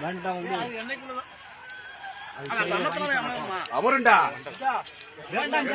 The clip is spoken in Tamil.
வேண்டாம் அவருண்டா வேண்டாம்